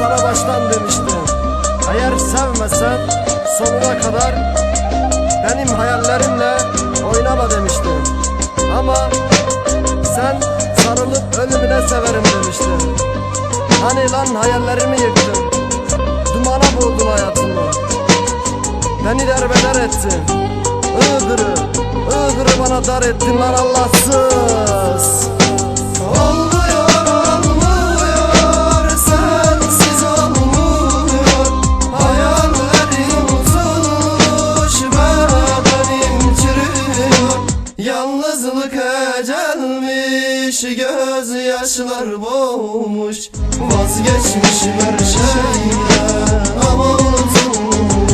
sana baştan demiştim. Eğer sevmesen sonuna kadar Benim hayallerimle oynama demiştim. Ama sen sarılıp ölümüne severim demiştin. Hani lan hayallerimi yıktın? Dumana boğdun hayatımı. Beni derbeder ettin. Iğdır'ı, Iğdır'ı bana dar ettin lan Allahsız ecelmiş Gözyaşlar boğmuş Vazgeçmişim her şeyden. Ama unutulmuyor.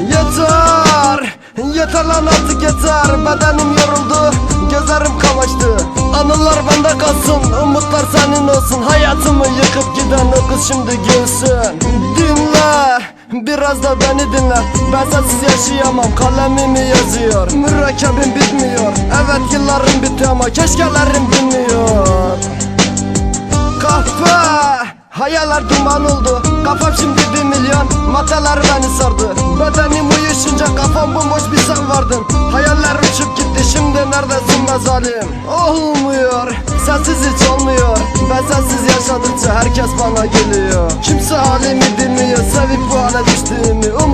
Yeter, yeter lan artık yeter. Bedenim yoruldu, gözlerim kamaştı. Anılar bende kalsın, umutlar senin olsun. Hayatımı yıkıp giden o kız şimdi gülsün. Dinle, biraz da beni dinle. Ben sensiz yaşayamam, kalemimi yazıyor. Mürekkebim bitmiyor, evet yıllarım bitti ama Keşkelerim dinmiyor. Kahpe! Hayaller duman oldu. Kafam şimdi bir milyon. Maddeler beni sardı. Bedenim uyuşunca kafam bomboş bir sen vardın. Hayaller uçup gitti. Şimdi neredesin be Olmuyor. Sensiz hiç olmuyor. Ben sensiz yaşadıkça herkes bana geliyor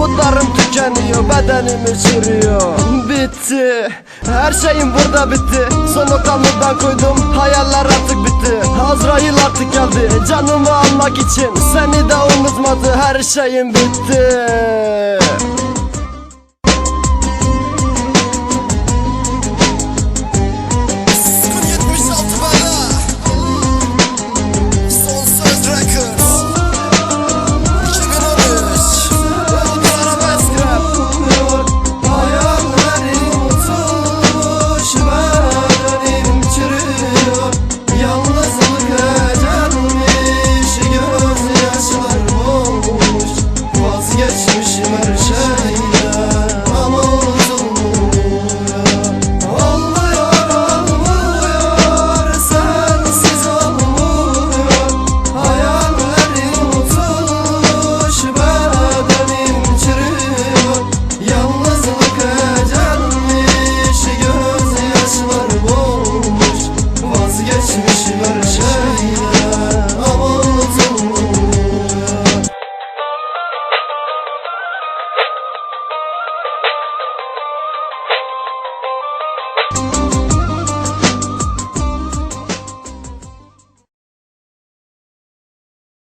Umutlarım tükeniyor Bedenimi çürüyor Bitti Her şeyim burada bitti. Son noktamı ben koydum Hayaller artık bitti. Azrail artık geldi Canımı almak için Seni de unutmadı. Her şeyim bitti